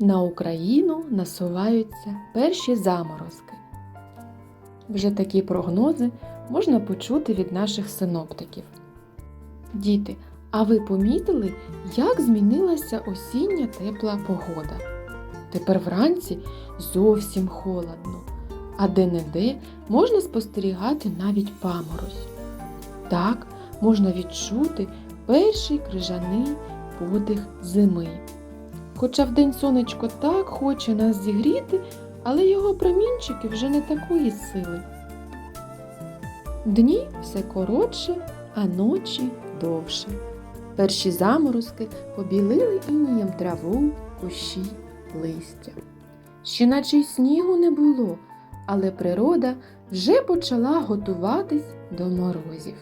На Україну насуваються перші заморозки. Вже такі прогнози можна почути від наших синоптиків. Діти, а ви помітили, як змінилася осіння тепла погода? Тепер вранці зовсім холодно, а де-не-де можна спостерігати навіть паморозь. Так можна відчути перший крижаний подих зими. Хоча вдень сонечко так хоче нас зігріти, але його промінчики вже не такої сили. Дні все коротше, а ночі довше. Перші заморозки побілили інієм траву, кущі, листя. Ще наче й снігу не було, але природа вже почала готуватись до морозів.